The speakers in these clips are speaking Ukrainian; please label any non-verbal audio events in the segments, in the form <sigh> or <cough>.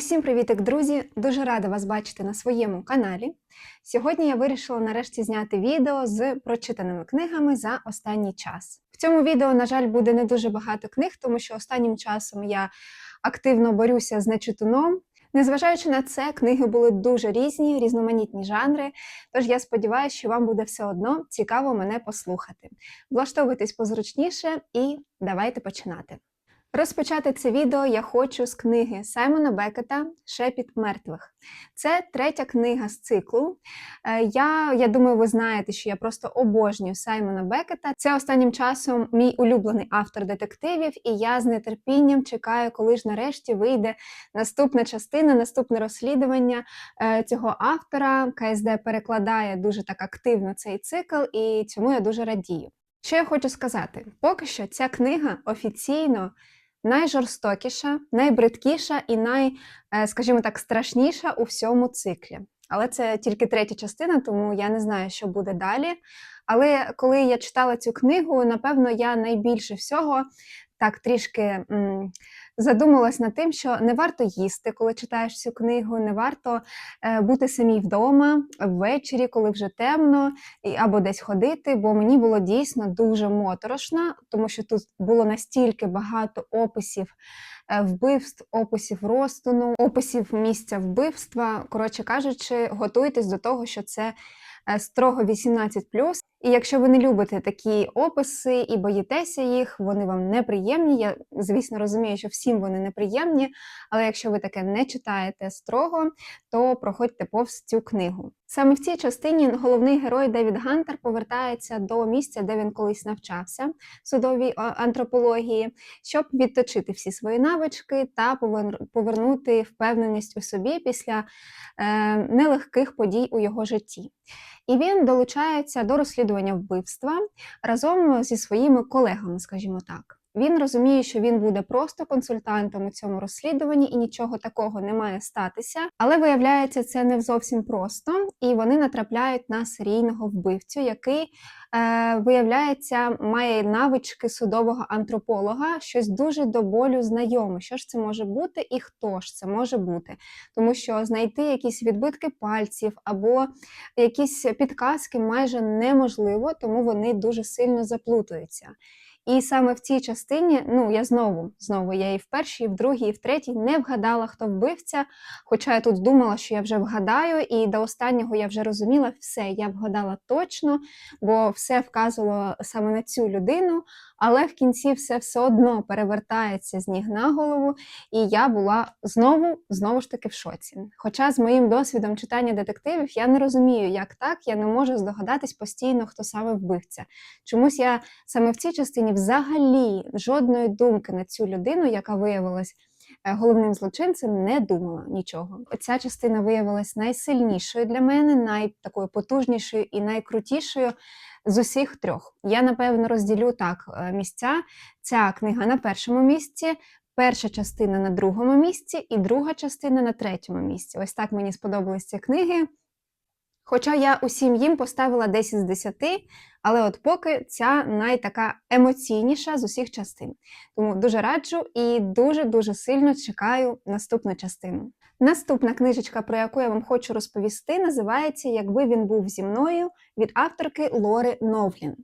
Усім привітик, друзі! Дуже рада вас бачити на своєму каналі. Сьогодні я вирішила нарешті зняти відео з прочитаними книгами за останній час. В цьому відео, на жаль, буде не дуже багато книг, тому що останнім часом я активно борюся з нечитуном. Незважаючи на це, книги були дуже різні, різноманітні жанри. Тож я сподіваюся, що вам буде все одно цікаво мене послухати. Влаштовуйтесь позручніше і давайте починати. Розпочати це відео я хочу з книги Саймона Бекета Шепіт мертвих. Це третя книга з циклу. Е, Я, я думаю, ви знаєте, що я просто обожнюю Саймона Бекета. Це останнім часом мій улюблений автор детективів, і я з нетерпінням чекаю, коли ж нарешті вийде наступна частина, наступне розслідування е, цього автора. КСД перекладає дуже так активно цей цикл, і цьому я дуже радію. Що я хочу сказати? Поки що ця книга офіційно найжорстокіша, найбридкіша і най, е, скажімо так, страшніша у всьому циклі. Але це тільки третя частина, тому я не знаю, що буде далі. Але коли я читала цю книгу, напевно, я найбільше всього так трішки м, задумалась над тим, що не варто їсти, коли читаєш цю книгу, не варто е, бути самій вдома ввечері, коли вже темно, або десь ходити, бо мені було дійсно дуже моторошно, тому що тут було настільки багато описів е, вбивств, описів розтину, описів місця вбивства. Коротше кажучи, готуйтесь до того, що це е, строго 18+. І якщо ви не любите такі описи і боїтеся їх, вони вам неприємні. Я, звісно, розумію, що всім вони неприємні, але якщо ви таке не читаєте строго, то проходьте повз цю книгу. Саме в цій частині головний герой Девід Гантер повертається до місця, де він колись навчався судовій антропології, щоб відточити всі свої навички та повернути впевненість у собі після е, нелегких подій у його житті. І він долучається до розслідування вбивства разом зі своїми колегами, скажімо так. Він розуміє, що він буде просто консультантом у цьому розслідуванні і нічого такого не має статися. Але виявляється, це не зовсім просто, і вони натрапляють на серійного вбивцю, який е, виявляється має навички судового антрополога, щось дуже до болю знайоме. Що ж це може бути і хто ж це може бути? Тому що знайти якісь відбитки пальців або якісь підказки майже неможливо, тому вони дуже сильно заплутуються. І саме в цій частині, ну я знову, знову, я і в першій, і в другій, і в третій не вгадала, хто вбивця. Хоча я тут думала, що я вже вгадаю, і до останнього я вже розуміла все, я вгадала точно, бо все вказувало саме на цю людину, але в кінці все все одно перевертається з ніг на голову, і я була знову, знову ж таки в шоці. Хоча з моїм досвідом читання детективів я не розумію, як так, я не можу здогадатись постійно, хто саме вбивця. Чомусь я саме в цій частині взагалі жодної думки на цю людину, яка виявилась е, головним злочинцем, не думала нічого. Ця частина виявилась найсильнішою для мене, найтакою потужнішою і найкрутішою з усіх трьох. Я напевно розділю так е, місця. Ця книга на першому місці. Перша частина на другому місці і друга частина на третьому місці. Ось так мені сподобались ці книги. Хоча я усім їм поставила 10 з 10, але от поки ця найтака емоційніша з усіх частин. Тому дуже раджу і дуже-дуже сильно чекаю наступну частину. Наступна книжечка, про яку я вам хочу розповісти, називається Якби він був зі мною від авторки Лори Новлін.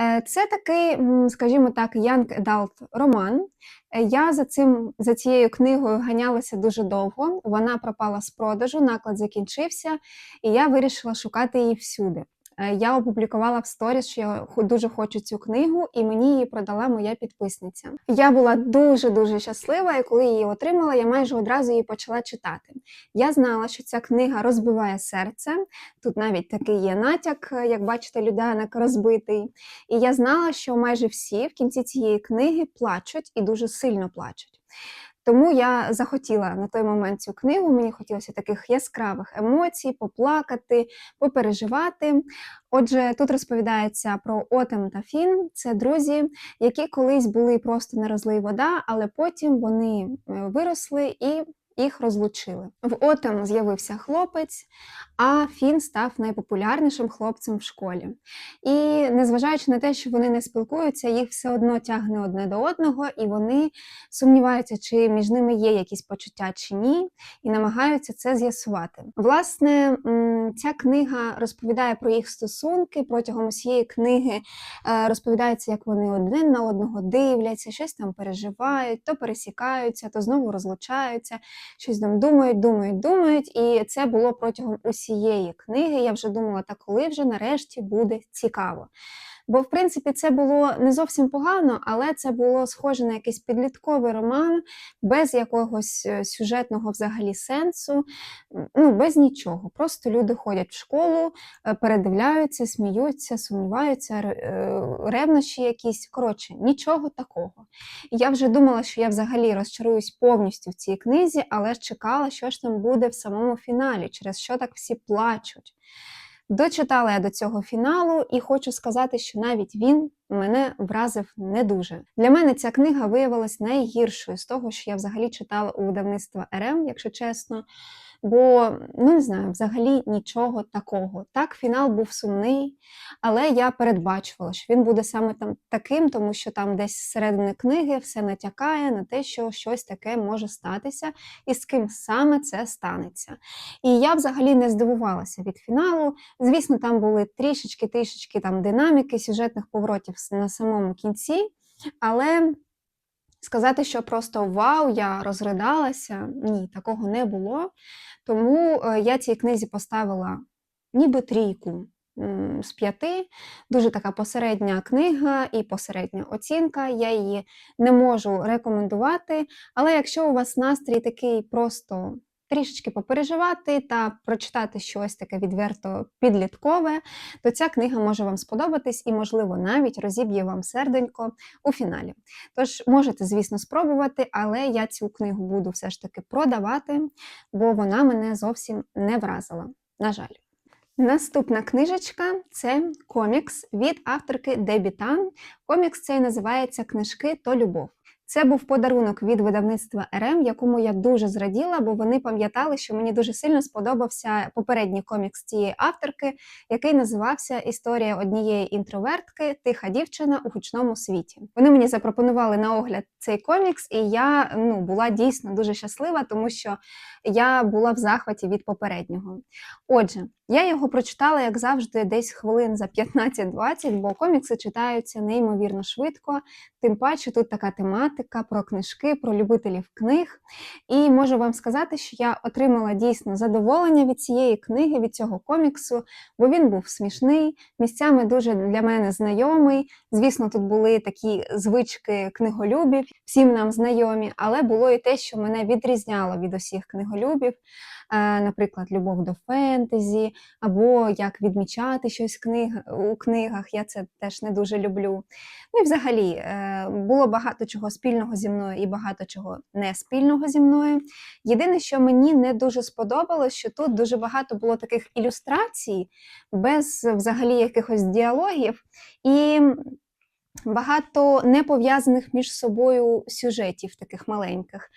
Е, Це такий, скажімо так, young adult роман. Е, Я за цим за цією книгою ганялася дуже довго. Вона пропала з продажу, наклад закінчився, і я вирішила шукати її всюди. Е, Я опублікувала в сторіс, що я дуже хочу цю книгу, і мені її продала моя підписниця. Я була дуже дуже щаслива, і коли її отримала, я майже одразу її почала читати. Я знала, що ця книга розбиває серце. Тут навіть такий є натяк, е, як бачите, людянок розбитий. І я знала, що майже всі в кінці цієї книги плачуть і дуже сильно плачуть. Тому я захотіла на той момент цю книгу. Мені хотілося таких яскравих емоцій, поплакати, попереживати. Отже, тут розповідається про Отем та Фін. Це друзі, які колись були просто на вода, але потім вони е, виросли і їх розлучили. В Отам з'явився хлопець, а Фін став найпопулярнішим хлопцем в школі. І незважаючи на те, що вони не спілкуються, їх все одно тягне одне до одного, і вони сумніваються, чи між ними є якісь почуття чи ні, і намагаються це з'ясувати. Власне, ця книга розповідає про їх стосунки. Протягом усієї книги е, розповідається, як вони один на одного дивляться, щось там переживають, то пересікаються, то знову розлучаються, щось там думають, думають, думають. І це було протягом усієї книги. Я вже думала, та коли вже нарешті буде цікаво. Бо, в принципі, це було не зовсім погано, але це було схоже на якийсь підлітковий роман, без якогось е, сюжетного взагалі сенсу, ну, без нічого. Просто люди ходять в школу, е, передивляються, сміються, сумніваються, е, ревнощі якісь. Коротше, нічого такого. Я вже думала, що я взагалі розчаруюсь повністю в цій книзі, але чекала, що ж там буде в самому фіналі, через що так всі плачуть. Дочитала я до цього фіналу і хочу сказати, що навіть він мене вразив не дуже. Для мене ця книга виявилась найгіршою з того, що я взагалі читала у видавництва РМ, якщо чесно. Бо, ну не знаю, взагалі нічого такого. Так, фінал був сумний, але я передбачувала, що він буде саме там таким, тому що там десь зсередини книги все натякає на те, що щось таке може статися, і з ким саме це станеться. І я взагалі не здивувалася від фіналу. Звісно, там були трішечки-трішечки там динаміки, сюжетних поворотів на самому кінці, але сказати, що просто вау, я розридалася, ні, такого не було. Тому е, я цій книзі поставила ніби трійку з п'яти. Дуже така посередня книга і посередня оцінка. Я її не можу рекомендувати. Але якщо у вас настрій такий просто трішечки попереживати та прочитати щось таке відверто підліткове, то ця книга може вам сподобатись і, можливо, навіть розіб'є вам серденько у фіналі. Тож можете, звісно, спробувати, але я цю книгу буду все ж таки продавати, бо вона мене зовсім не вразила. На жаль. Наступна книжечка це комікс від авторки Дебі Тан. Комікс цей називається Книжки то любов. Це був подарунок від видавництва РМ, якому я дуже зраділа, бо вони пам'ятали, що мені дуже сильно сподобався попередній комікс цієї авторки, який називався Історія однієї інтровертки Тиха дівчина у гучному світі. Вони мені запропонували на огляд цей комікс, і я ну, була дійсно дуже щаслива, тому що я була в захваті від попереднього. Отже, я його прочитала, як завжди, десь хвилин за 15-20, бо комікси читаються неймовірно швидко. Тим паче тут така тематика про книжки, про любителів книг. І можу вам сказати, що я отримала дійсно задоволення від цієї книги, від цього коміксу, бо він був смішний, місцями дуже для мене знайомий. Звісно, тут були такі звички книголюбів, всім нам знайомі, але було і те, що мене відрізняло від усіх книголюбів. Е, Наприклад, любов до фентезі, або як відмічати щось книг, у книгах. Я це теж не дуже люблю. Ну і взагалі е, було багато чого спільного зі мною і багато чого не спільного зі мною. Єдине, що мені не дуже сподобалось, що тут дуже багато було таких ілюстрацій без взагалі якихось діалогів. І Багато не пов'язаних між собою сюжетів, таких маленьких.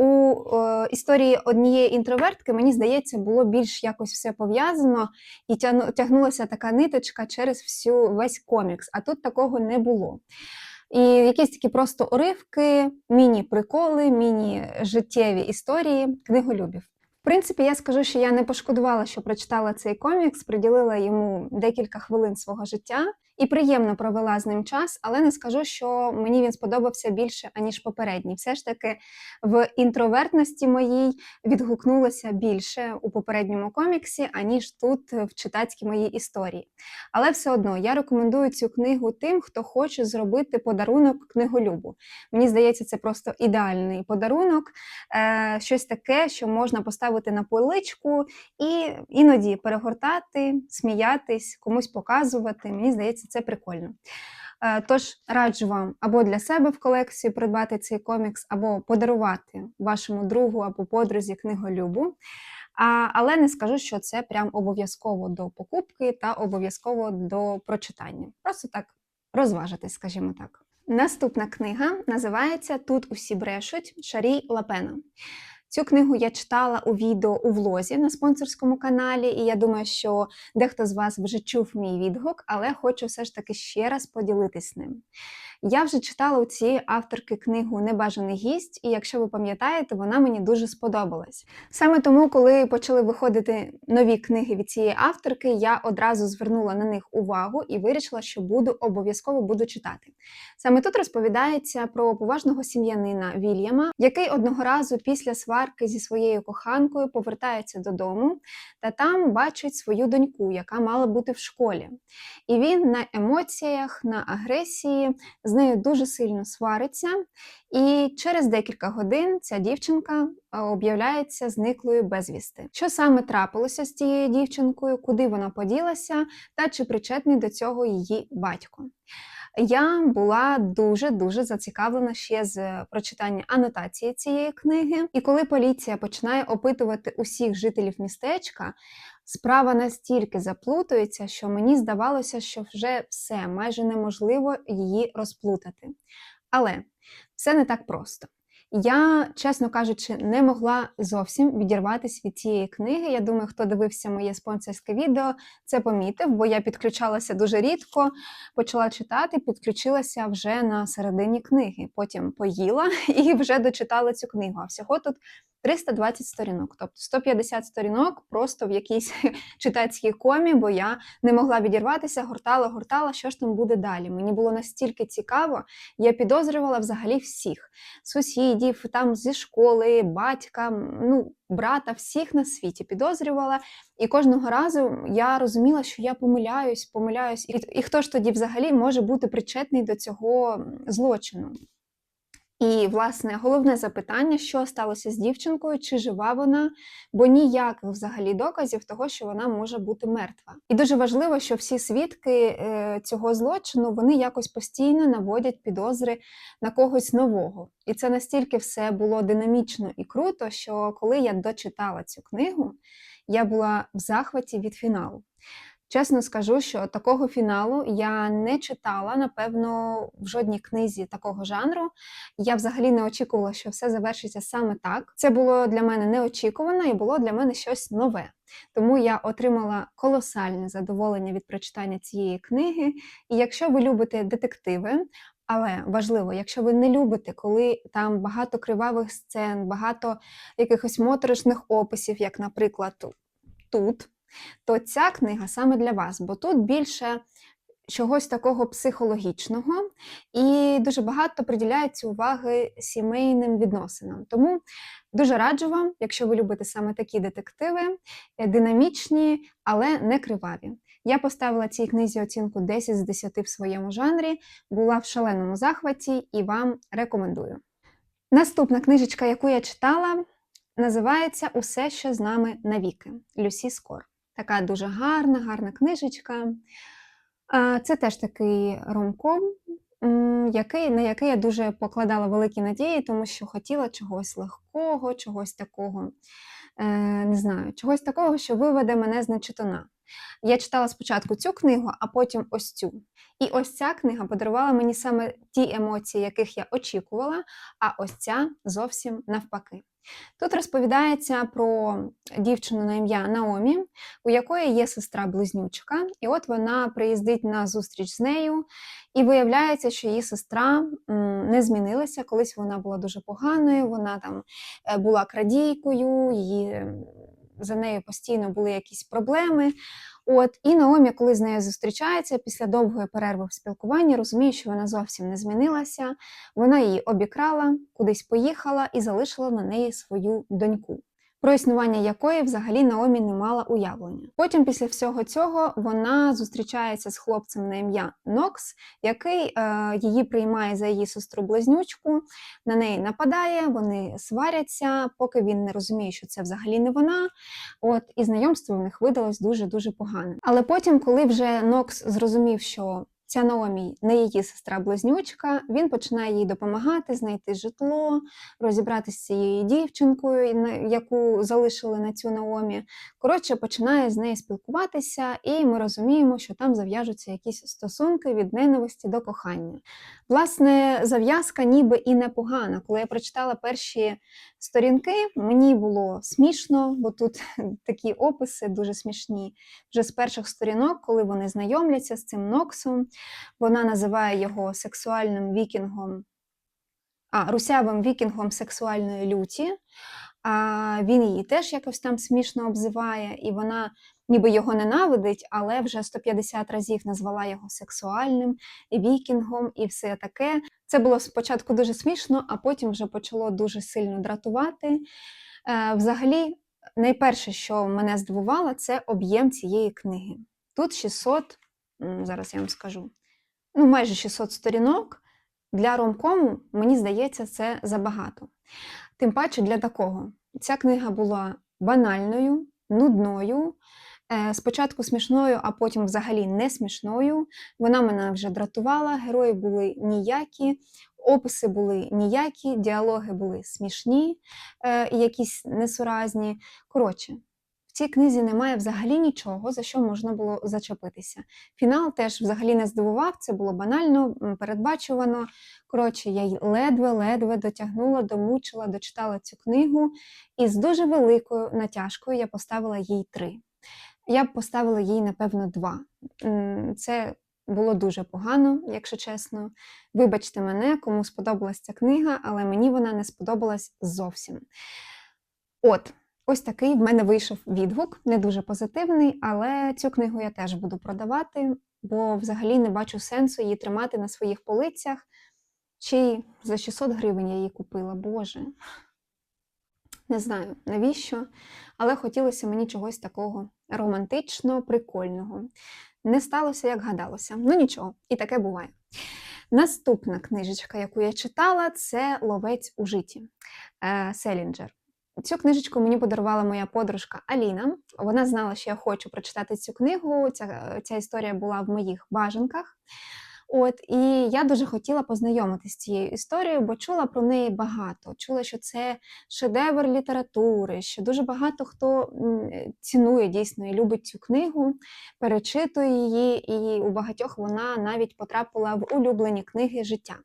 У е, історії однієї інтровертки, мені здається, було більш якось все пов'язано і тяну- тягнулася така ниточка через всю весь комікс, а тут такого не було. І якісь такі просто уривки, міні-приколи, міні-життєві історії книголюбів. В принципі, я скажу, що я не пошкодувала, що прочитала цей комікс, приділила йому декілька хвилин свого життя і приємно провела з ним час, але не скажу, що мені він сподобався більше, аніж попередній. Все ж таки, в інтровертності моїй відгукнулося більше у попередньому коміксі, аніж тут в читацькій моїй історії. Але все одно я рекомендую цю книгу тим, хто хоче зробити подарунок книголюбу. Мені здається, це просто ідеальний подарунок, е, щось таке, що можна поставити на поличку і іноді перегортати, сміятись, комусь показувати. Мені здається, це прикольно. Е, Тож раджу вам або для себе в колекцію придбати цей комікс, або подарувати вашому другу або подрузі книголюбу. А, але не скажу, що це прям обов'язково до покупки та обов'язково до прочитання. Просто так розважитись, скажімо так. Наступна книга називається Тут усі брешуть Шарі Лапена. Цю книгу я читала у відео у влозі на спонсорському каналі, і я думаю, що дехто з вас вже чув мій відгук, але хочу все ж таки ще раз поділитись ним. Я вже читала у цієї авторки книгу Небажаний гість, і якщо ви пам'ятаєте, вона мені дуже сподобалась. Саме тому, коли почали виходити нові книги від цієї авторки, я одразу звернула на них увагу і вирішила, що буду обов'язково буду читати. Саме тут розповідається про поважного сім'янина Вільяма, який одного разу після сварки зі своєю коханкою повертається додому та там бачить свою доньку, яка мала бути в школі. І він на емоціях, на агресії з нею дуже сильно свариться, і через декілька годин ця дівчинка е, об'являється зниклою безвісти. Що саме трапилося з цією дівчинкою, куди вона поділася, та чи причетний до цього її батько? Я була дуже дуже зацікавлена ще з прочитання анотації цієї книги. І коли поліція починає опитувати усіх жителів містечка, справа настільки заплутується, що мені здавалося, що вже все майже неможливо її розплутати. Але все не так просто. Я, чесно кажучи, не могла зовсім відірватися від цієї книги. Я думаю, хто дивився моє спонсорське відео, це помітив, бо я підключалася дуже рідко, почала читати, підключилася вже на середині книги. Потім поїла <laughs> і вже дочитала цю книгу. А всього тут 320 сторінок, тобто 150 сторінок просто в якійсь <laughs> читацькій комі, бо я не могла відірватися, гортала, гортала, що ж там буде далі. Мені було настільки цікаво, я підозрювала взагалі всіх сусідів, там зі школи, батька, ну, брата, всіх на світі підозрювала. І кожного разу я розуміла, що я помиляюсь, помиляюсь, і, і хто ж тоді взагалі може бути причетний до цього злочину. І, власне, головне запитання, що сталося з дівчинкою, чи жива вона, бо ніяких взагалі доказів того, що вона може бути мертва. І дуже важливо, що всі свідки е, цього злочину вони якось постійно наводять підозри на когось нового. І це настільки все було динамічно і круто, що коли я дочитала цю книгу, я була в захваті від фіналу. Чесно скажу, що такого фіналу я не читала, напевно, в жодній книзі такого жанру. Я взагалі не очікувала, що все завершиться саме так. Це було для мене неочікувано і було для мене щось нове. Тому я отримала колосальне задоволення від прочитання цієї книги. І якщо ви любите детективи, але важливо, якщо ви не любите, коли там багато кривавих сцен, багато якихось моторошних описів, як, наприклад, тут то ця книга саме для вас, бо тут більше чогось такого психологічного і дуже багато приділяється уваги сімейним відносинам. Тому дуже раджу вам, якщо ви любите саме такі детективи, е, динамічні, але не криваві. Я поставила цій книзі оцінку 10 з 10 в своєму жанрі, була в шаленому захваті і вам рекомендую. Наступна книжечка, яку я читала, називається Усе, що з нами навіки Люсі Скор. Така дуже гарна, гарна книжечка. Це теж такий ромком, на який я дуже покладала великі надії, тому що хотіла чогось легкого, чогось такого, е, не знаю, чогось такого, що виведе мене з нечитана. Я читала спочатку цю книгу, а потім ось цю. І ось ця книга подарувала мені саме ті емоції, яких я очікувала, а ось ця зовсім навпаки. Тут розповідається про дівчину на ім'я Наомі, у якої є сестра-близнючка, і от вона приїздить на зустріч з нею, і виявляється, що її сестра не змінилася. Колись вона була дуже поганою, вона там е, була крадійкою, її за нею постійно були якісь проблеми. От і Наомі, коли з нею зустрічається після довгої перерви в спілкуванні, розуміє, що вона зовсім не змінилася. Вона її обікрала, кудись поїхала і залишила на неї свою доньку про існування якої взагалі Наомі не мала уявлення. Потім, після всього цього, вона зустрічається з хлопцем на ім'я Нокс, який е, її приймає за її сестру-близнючку, на неї нападає, вони сваряться, поки він не розуміє, що це взагалі не вона. От І знайомство в них видалось дуже-дуже погане. Але потім, коли вже Нокс зрозумів, що ця Наомі не її сестра-близнючка, він починає їй допомагати знайти житло, розібратися з цією дівчинкою, яку залишили на цю Наомі. Коротше, починає з нею спілкуватися, і ми розуміємо, що там зав'яжуться якісь стосунки від ненависті до кохання. Власне, зав'язка ніби і непогана. Коли я прочитала перші сторінки, мені було смішно, бо тут <laughs> такі описи дуже смішні. Вже з перших сторінок, коли вони знайомляться з цим Ноксом, вона називає його сексуальним вікінгом, а, русявим вікінгом сексуальної люті. А він її теж якось там смішно обзиває, і вона ніби його ненавидить, але вже 150 разів назвала його сексуальним вікінгом і все таке. Це було спочатку дуже смішно, а потім вже почало дуже сильно дратувати. Е, взагалі, найперше, що мене здивувало, це об'єм цієї книги. Тут 600, м, зараз я вам скажу, ну майже 600 сторінок. Для ромкому, мені здається, це забагато. Тим паче для такого. Ця книга була банальною, нудною, е, спочатку смішною, а потім взагалі не смішною. Вона мене вже дратувала, герої були ніякі, описи були ніякі, діалоги були смішні, е, якісь несуразні. Коротше, цій книзі немає взагалі нічого, за що можна було зачепитися. Фінал теж взагалі не здивував, це було банально, передбачувано. Коротше, я ледве-ледве дотягнула, домучила, дочитала цю книгу, і з дуже великою натяжкою я поставила їй три. Я б поставила їй, напевно, два. Це було дуже погано, якщо чесно. Вибачте мене, кому сподобалась ця книга, але мені вона не сподобалась зовсім. От, ось такий в мене вийшов відгук, не дуже позитивний, але цю книгу я теж буду продавати, бо взагалі не бачу сенсу її тримати на своїх полицях. Чи за 600 гривень я її купила, Боже. Не знаю навіщо, але хотілося мені чогось такого романтично, прикольного. Не сталося, як гадалося. Ну нічого, і таке буває. Наступна книжечка, яку я читала, це Ловець у житті е, Селінджер. Цю книжечку мені подарувала моя подружка Аліна. Вона знала, що я хочу прочитати цю книгу. Ця, ця історія була в моїх бажанках. От, і я дуже хотіла познайомитися з цією історією, бо чула про неї багато. Чула, що це шедевр літератури, що дуже багато хто цінує дійсно і любить цю книгу, перечитує її, і у багатьох вона навіть потрапила в улюблені книги життя.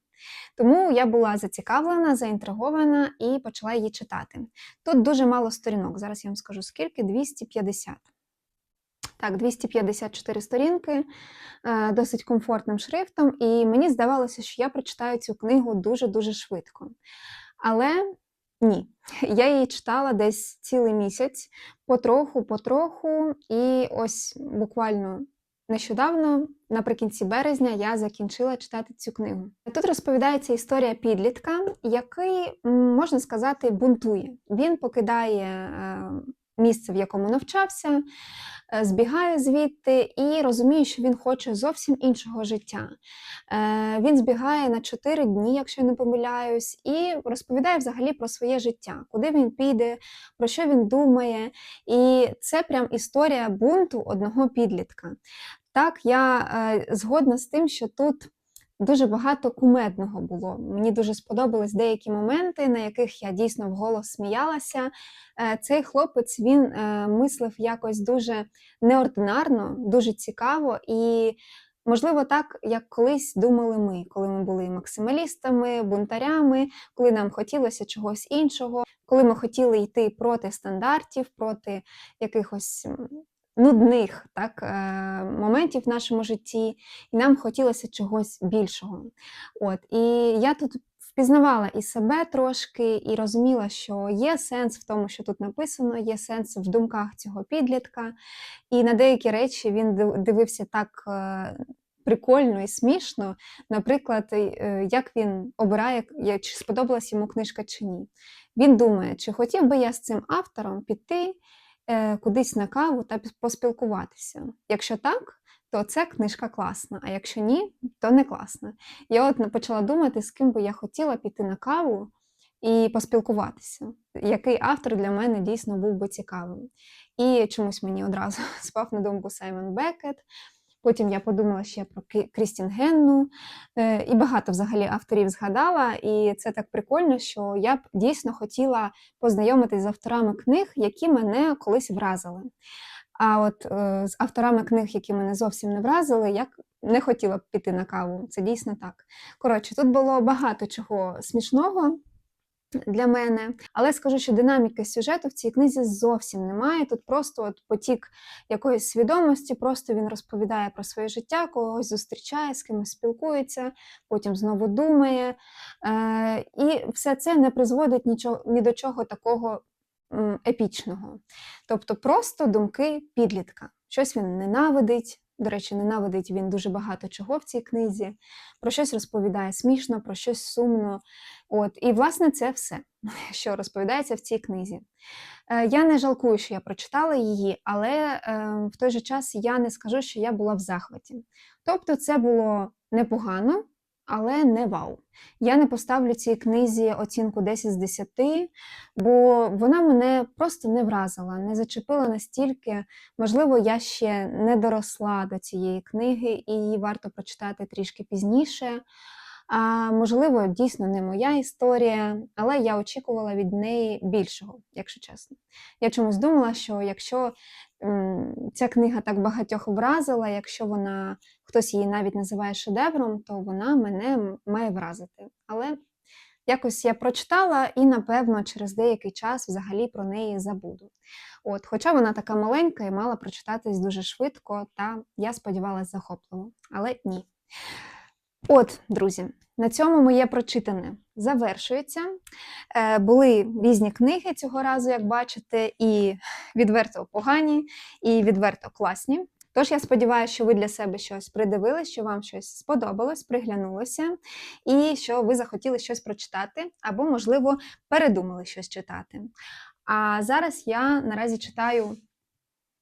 Тому я була зацікавлена, заінтригована і почала її читати. Тут дуже мало сторінок. Зараз я вам скажу скільки 250. Так, 254 сторінки, е, досить комфортним шрифтом, і мені здавалося, що я прочитаю цю книгу дуже-дуже швидко. Але ні, <laughs> я її читала десь цілий місяць, потроху, потроху, і ось буквально нещодавно, наприкінці березня, я закінчила читати цю книгу. Тут розповідається історія підлітка, який, можна сказати, бунтує. Він покидає е, місце, в якому навчався, збігає звідти і розуміє, що він хоче зовсім іншого життя. Е, Він збігає на 4 дні, якщо я не помиляюсь, і розповідає взагалі про своє життя, куди він піде, про що він думає. І це прям історія бунту одного підлітка. Так, я е, згодна з тим, що тут дуже багато кумедного було. Мені дуже сподобались деякі моменти, на яких я дійсно вголос сміялася. Е, Цей хлопець він е, мислив якось дуже неординарно, дуже цікаво і. Можливо, так, як колись думали ми, коли ми були максималістами, бунтарями, коли нам хотілося чогось іншого, коли ми хотіли йти проти стандартів, проти якихось нудних так, е, моментів в нашому житті, і нам хотілося чогось більшого. От, і я тут впізнавала і себе трошки, і розуміла, що є сенс в тому, що тут написано, є сенс в думках цього підлітка. І на деякі речі він дивився так. е, Прикольно і смішно, наприклад, е, як він обирає, чи сподобалась йому книжка чи ні. Він думає, чи хотів би я з цим автором піти кудись на каву та поспілкуватися. Якщо так, то це книжка класна, а якщо ні, то не класна. Я от почала думати, з ким би я хотіла піти на каву і поспілкуватися, який автор для мене дійсно був би цікавим. І чомусь мені одразу <laughs> спав на думку Саймон Бекет. Потім я подумала ще про Крістін Генну е, і багато взагалі авторів згадала. І це так прикольно, що я б дійсно хотіла познайомитись з авторами книг, які мене колись вразили. А от е, з авторами книг, які мене зовсім не вразили, я не хотіла б піти на каву. Це дійсно так. Коротше, тут було багато чого смішного для мене, але скажу, що динаміки сюжету в цій книзі зовсім немає. Тут просто от потік якоїсь свідомості, просто він розповідає про своє життя, когось зустрічає, з кимось спілкується, потім знову думає. Е, і все це не призводить нічого, ні до чого такого епічного. Тобто просто думки підлітка. Щось він ненавидить. До речі, ненавидить він дуже багато чого в цій книзі. Про щось розповідає смішно, про щось сумно. От, і власне це все, <laughs> що розповідається в цій книзі. Е, Я не жалкую, що я прочитала її, але е, в той же час я не скажу, що я була в захваті. Тобто, це було непогано, але не вау. Я не поставлю цій книзі оцінку 10 з 10, бо вона мене просто не вразила, не зачепила настільки. Можливо, я ще не доросла до цієї книги, і її варто прочитати трішки пізніше. А можливо, дійсно не моя історія, але я очікувала від неї більшого, якщо чесно. Я чомусь думала, що якщо ця книга так багатьох вразила, якщо вона хтось її навіть називає шедевром, то вона мене має вразити. Але якось я прочитала і, напевно, через деякий час взагалі про неї забуду. От, хоча вона така маленька і мала прочитатись дуже швидко, та я сподівалася захопливо, але ні. От, друзі, на цьому моє прочитане завершується. Е, були різні книги цього разу, як бачите, і відверто погані, і відверто класні. Тож я сподіваюся, що ви для себе щось придивились, що вам щось сподобалось, приглянулося, і що ви захотіли щось прочитати, або, можливо, передумали щось читати. А зараз я наразі читаю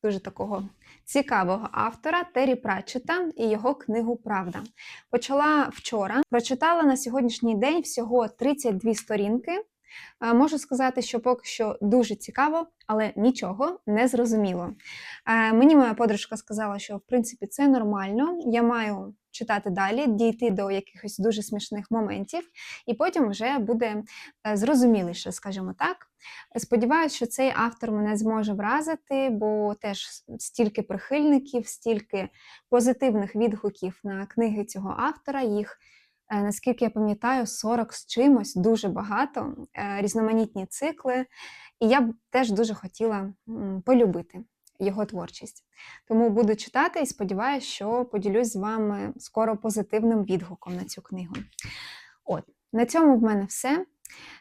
дуже такого цікавого автора Террі Пратчета і його книгу Правда. Почала вчора, прочитала на сьогоднішній день всього 32 сторінки. Е, Можу сказати, що поки що дуже цікаво, але нічого не зрозуміло. Е, Мені моя подружка сказала, що в принципі це нормально. Я маю читати далі, дійти до якихось дуже смішних моментів, і потім вже буде е, зрозуміліше, скажімо так. Сподіваюся, що цей автор мене зможе вразити, бо теж стільки прихильників, стільки позитивних відгуків на книги цього автора. Їх, е, наскільки я пам'ятаю, 40 з чимось, дуже багато, е, різноманітні цикли. І я б теж дуже хотіла полюбити його творчість. Тому буду читати і сподіваюся, що поділюсь з вами скоро позитивним відгуком на цю книгу. От, на цьому в мене все.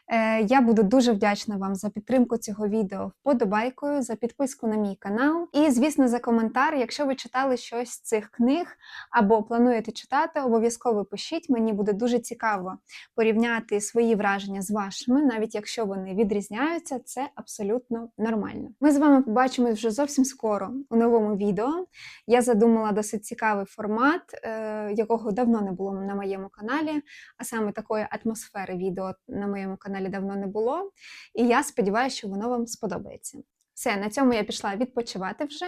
Е, Я буду дуже вдячна вам за підтримку цього відео вподобайкою, за підписку на мій канал і, звісно, за коментар. Якщо ви читали щось з цих книг або плануєте читати, обов'язково пишіть. Мені буде дуже цікаво порівняти свої враження з вашими, навіть якщо вони відрізняються, це абсолютно нормально. Ми з вами побачимось вже зовсім скоро у новому відео. Я задумала досить цікавий формат, е, якого давно не було на моєму каналі, а саме такої атмосфери відео на моєму каналі давно не було. І я сподіваюся, що воно вам сподобається. Все, на цьому я пішла відпочивати вже.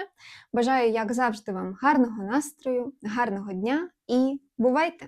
Бажаю, як завжди, вам гарного настрою, гарного дня і бувайте!